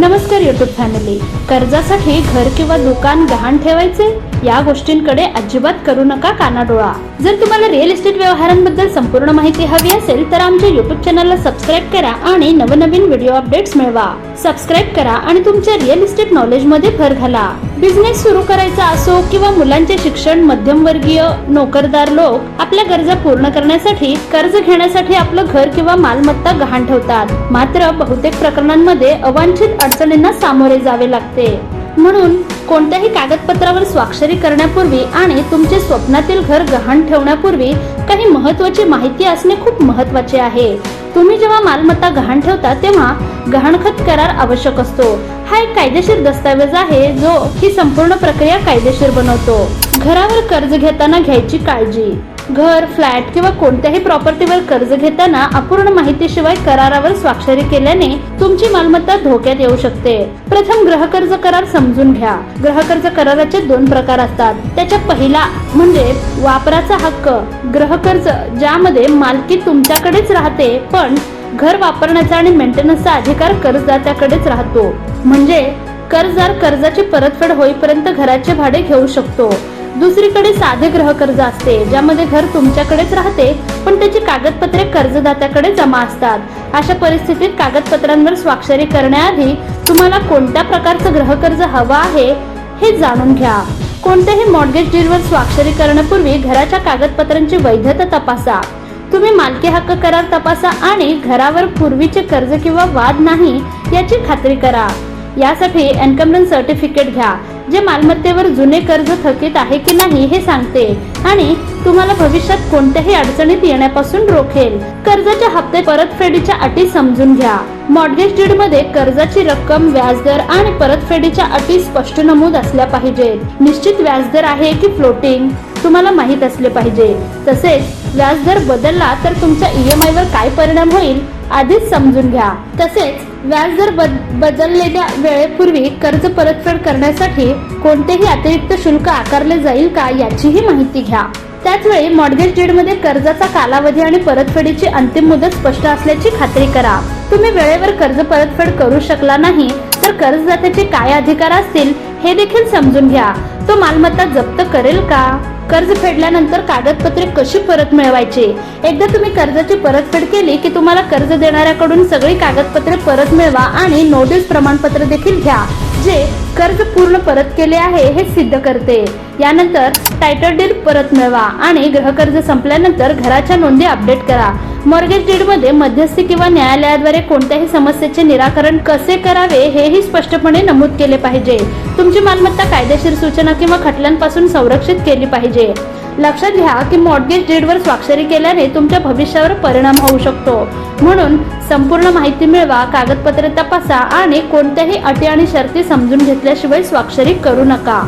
नमस्कार YouTube family कर्जासाठी घर किंवा दुकान गहाण ठेवायचे? या गोष्टींकडे अजिबात करू नका कानाडोळा. जर तुम्हाला रिअल इस्टेट व्यवहारांबद्दल संपूर्ण माहिती हवी असेल तर आमच्या युट्यूब चॅनलला सबस्क्राईब करा आणि नवनवीन व्हिडिओ अपडेट्स मिळवा. सबस्क्राईब करा आणि तुमच्या रिअल इस्टेट नॉलेजमध्ये भर घाला. बिझनेस सुरू करायचा असो किंवा मुलांचे शिक्षण मध्यमवर्गीय नोकरदार लोक आपल्या गरजा पूर्ण करण्यासाठी कर्ज घेण्यासाठी आपलं घर किंवा मालमत्ता गहाण ठेवतात. मात्र बहुतेक प्रकरणांमध्ये अवांछित अडचणींना सामोरे जावे लागते. म्हणून कोणत्याही कागदपत्रावर स्वाक्षरी करण्यापूर्वी आणि तुमचे स्वप्नातील घर गहाण ठेवण्यापूर्वी काही महत्वाची माहिती असणे खूप महत्त्वाचे आहे. तुम्ही जेव्हा मालमत्ता गहाण ठेवता तेव्हा गहाणखत करार आवश्यक असतो. हा एक कायदेशीर दस्तावेज आहे जो ही संपूर्ण प्रक्रिया कायदेशीर बनवतो. घरावर कर्ज घेताना घ्यायची काळजी. घर फ्लॅट किंवा कोणत्याही प्रॉपर्टीवर कर्ज घेताना अपूर्ण माहितीशिवाय करारावर स्वाक्षरी केल्याने तुमची मालमत्ता धोक्यात येऊ शकते. प्रथम ग्रहकर्ज करार समजून घ्या. ग्रहकर्ज कराराचे दोन प्रकार असतात. त्याच्या पहिला म्हणजे वापराचा हक्क. ग्रहकर्ज ज्यामध्ये मालकी तुमच्याकडेच राहते पण घर वापरण्याचा आणि मेंटेनन्सचा अधिकार कर्जदात्याकडेच राहतो. म्हणजे कर्जदार कर्जाची परतफेड होईपर्यंत घराचे भाडे घेऊ शकतो. दुसरीकडे साधे गृहकर्ज असते ज्यामध्ये घर तुमच्याकडेच राहते पण त्याची कागदपत्रे कर्जदात्याकडे जमा असतात. अशा परिस्थितीत कागदपत्रांवर स्वाक्षरी करण्याआधी तुम्हाला कोणत्या प्रकारचं गृहकर्ज हवं आहे हे जाणून घ्या. कोणत्याही मॉर्गेज डीलवर स्वाक्षरी करण्यापूर्वी घराच्या कागदपत्रांची वैधता तपासा. तुम्ही मालकी हक्क करार तपासा आणि घरावर पूर्वीचे कर्ज किंवा वाद नाही याची खात्री करा. यासाठी एन्कम्बरन्स सर्टिफिकेट घ्या. जे मालमत्तेवर जुने कर्ज थकीत आहे की नाही हे सांगते. आणि तुम्हाला भविष्यात कोणत्याही अडचणीत येण्यापासून रोखेल. कर्जाच्या हप्ते परतफेडीच्या अटी समजून घ्या. मॉडगेज डीडमध्ये कर्जाची रक्कम व्याजदर आणि परतफेडीच्या अटी स्पष्ट नमूद असल्या पाहिजेत. निश्चित व्याजदर आहे की फ्लोटिंग? तुम्हाला माहीत असले पाहिजे. तसेच व्याजदर बदलला तर तुमच्या ईएमआय वर काय परिणाम होईल? आधीच समजून घ्या. तसेच व्याजदर बद बदललेल्या वेळेपूर्वी कर्ज परतफेड करण्यासाठी कोणतेही अतिरिक्त शुल्क आकारले जाईल का याचीही माहिती घ्या. त्याचवेळी मॉडगेज मॉर्गेजमध्ये कर्जाचा कालावधी आणि परतफेडीची अंतिम मुदत स्पष्ट असल्याची खात्री करा. तुम्ही वेळेवर कर्ज परतफेड करू शकला नाही तर कर्जदात्याचे काय अधिकार असतील हे देखील समजून घ्या. तो मालमत्ता जप्त करेल का? कर्ज फेडल्यानंतर कागदपत्रे कशी परत मिळवायची? एकदा तुम्ही कर्जाची परतफेड केली की तुम्हाला कर्ज देणाऱ्याकडून सगळी कागदपत्रे परत मिळवा आणि नोटीस प्रमाणपत्र देखील घ्या जे कर्ज पूर्ण परत केले आहे हे सिद्ध करते. यानंतर टायटल डील परत मिळवा आणि गृहकर्ज संपल्यानंतर घराच्या नोंदी अपडेट करा. मॉर्गेज डीडमध्ये मध्यस्थी किंवा न्यायालयाद्वारे कोणत्याही समस्येचे निराकरण कसे करावे हेही स्पष्टपणे नमूद केले पाहिजे. तुमची मालमत्ता कायदेशीर सूचना किंवा खटल्यांपासून संरक्षित केली पाहिजे. लक्षात घ्या की मॉर्गेज डीडवर स्वाक्षरी केल्याने तुमच्या भविष्यावर परिणाम होऊ शकतो. म्हणून संपूर्ण माहिती मिळवा कागदपत्रे तपासा आणि कोणत्याही अटी आणि शर्ती समजून घेतल्याशिवाय स्वाक्षरी करू नका.